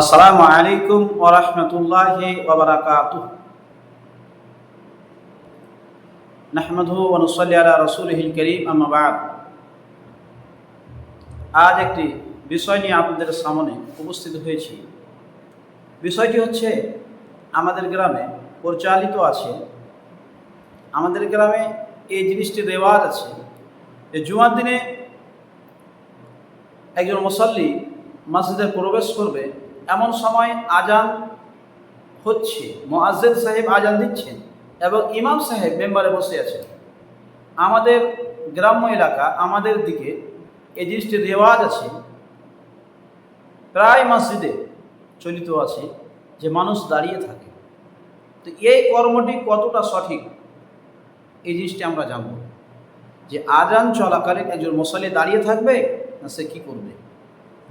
আসসালামু আলাইকুম ওরহমতুল্লাহি ওবরাকাতুহ নাহমাদুহু ওয়া নুসাল্লি আলা রাসূলিহিল কারীম, আম্মা বা'দ। আজ একটি বিষয় নিয়ে আপনাদের সামনে উপস্থিত হয়েছি। বিষয়টি হচ্ছে, আমাদের গ্রামে পরিচালিত আছে, আমাদের গ্রামে এই জিনিসটির রেওয়াজ আছে যে জুমার দিনে একজন মুসল্লি মসজিদে প্রবেশ করবে এমন সময় আজান হচ্ছে। মোয়াজ্জেদ সাহেব আজান দিচ্ছেন এবং ইমাম সাহেব মেম্বারে বসে আছেন। আমাদের গ্রাম্য এলাকা, আমাদের দিকে এই জিনিসটির রেওয়াজ আছে। প্রায় মসজিদে চলিত আছে যে মানুষ দাঁড়িয়ে থাকে। তো এই কর্মটি কতটা সঠিক? এই জিনিসটি আমরা জানব। যে আজান চলাকালীন একজন মশালি দাঁড়িয়ে থাকবে না সে কী করবে?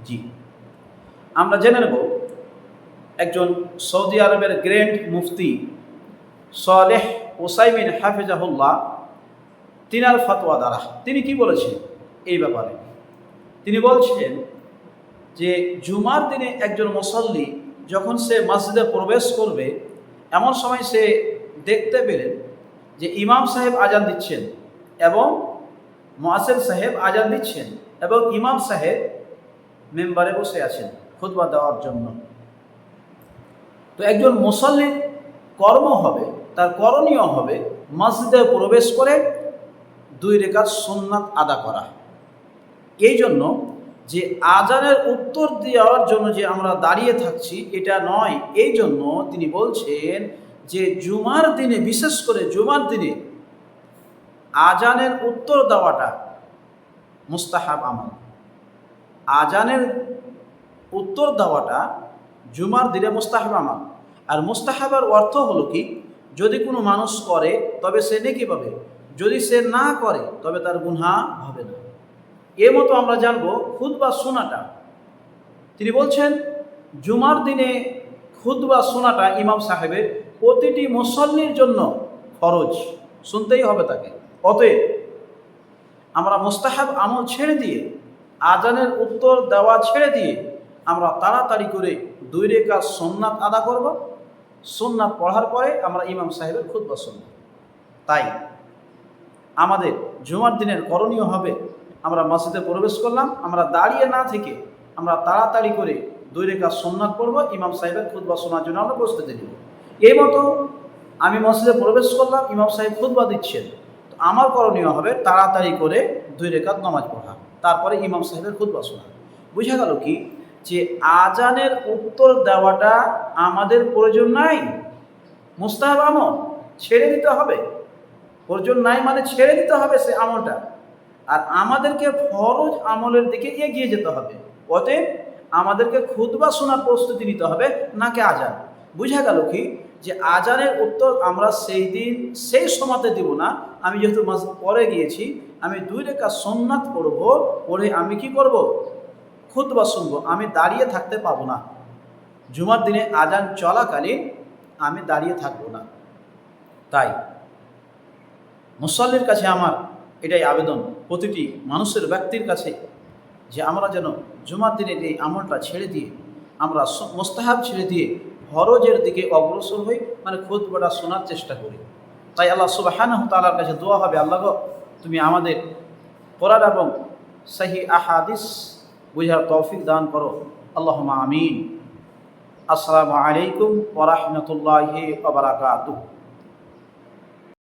জি। আমরা জেনে নেব একজন সৌদি আরবের গ্র্যান্ড মুফতি সালেহ ওসাইমিন হাফিজাহুল্লাহ, তিনার ফতোয়া দ্বারা। তিনি কি বলেছেন এই ব্যাপারে? তিনি বলছেন যে, জুমার দিনে একজন মুসল্লি যখন সে মসজিদে প্রবেশ করবে, এমন সময় সে দেখতে পেলেন যে ইমাম সাহেব আজান দিচ্ছেন এবং মোয়াসেদ সাহেব আজান দিচ্ছেন এবং ইমাম সাহেব মেম্বারে বসে আছেন। খুতবা দেওয়ার জন্য। তো একজন মুসল্লির কর্ম হবে, তার করণীয় হবে মসজিদে প্রবেশ করে দুই রেখার সোননাথ আদা করা। এই জন্য যে আজানের উত্তর দেওয়ার জন্য যে আমরা দাঁড়িয়ে থাকছি, এটা নয়। এই জন্য তিনি বলছেন যে জুমার দিনে, বিশেষ করে জুমার দিনে আজানের উত্তর দেওয়াটা মুস্তাহাব আমল। আজানের উত্তর দেওয়াটা জুমার দিনে মুস্তাহাব আমল। আর মুস্তাহাবের অর্থ হলো কি? যদি কোনো মানুষ করে, তবে সে নেকি পাবে। যদি সে না করে, তবে তার গুনহা হবে না। এ মতো আমরা জানব খুদ বা শোনাটা তিনি বলছেন, জুমার দিনে খুদ বা শোনাটা ইমাম সাহেবের প্রতিটি মুসল্লির জন্য খরচ শুনতেই হবে তাকে। অতএব আমরা মোস্তাহাব আমল ছেড়ে দিয়ে, আজানের উত্তর দেওয়া ছেড়ে দিয়ে আমরা তাড়াতাড়ি করে দুই রেখা সোমনাথ আদা করব। সোমনাথ পড়ার পরে আমরা ইমাম সাহেবের খুদ্া শুনব। তাই আমাদের জুমার দিনের করণীয় হবে, আমরা মসজিদে প্রবেশ করলাম, আমরা দাঁড়িয়ে না থেকে আমরা তাড়াতাড়ি করে দুই রেখা সোমনাথ পড়ব, ইমাম সাহেবের খুদ্া শোনার জন্য আমরা প্রস্তুতি নিব। এই মতো আমি মসজিদে প্রবেশ করলাম, ইমাম সাহেব খুদ্া দিচ্ছেন। তো আমার করণীয় হবে তাড়াতাড়ি করে দুই রেখাত নামাজ পড়া, তারপরে ইমাম সাহেবের খুদ্া শোনা। বুঝা গেল কি? যে আজানের উত্তর দেওয়াটা আমাদের প্রয়োজন নাই। মুস্তাহাব আমল ছেড়ে দিতে হবে। প্রয়োজন নাই মানে ছেড়ে দিতে হবে সে আমলটা। আর আমাদেরকে ফরজ আমলের দিকে এগিয়ে যেতে হবে। অতএব আমাদেরকে খুদবা শোনার প্রস্তুতি নিতে হবে নাকি আজান? বুঝা গেল কি? যে আজানের উত্তর আমরা সেই দিন সেই সময়তে দিব না। আমি যেহেতু পরে গিয়েছি, আমি দুই রেখা সোমনাথ পড়ব পড়ে আমি কি করব? খুদবা শুনব, আমি দাঁড়িয়ে থাকতে পাবো না। জুমার দিনে আজান চলাকালীন আমি দাঁড়িয়ে থাকব না। তাই মুসল্লির কাছে আমার এটাই আবেদন, প্রতিটি মানুষের ব্যক্তির কাছে যে আমরা যেন জুমার দিনে এই আমলটা ছেড়ে দিয়ে, আমরা মোস্তাহাব ছেড়ে দিয়ে ফরজের দিকে অগ্রসর হই মানে খুদবাটা শোনার চেষ্টা করি। তাই আল্লাহ সুবাহান তালার কাছে দোয়া হবে, আল্লাহ তুমি আমাদের কোরআন এবং সাহি আহাদিস বুঝার তৌফিক দান করো। আল্লাহ আমিন। আসসালামু আলাইকুম ওরহমতুল্লাহ ওবরাকাতুহ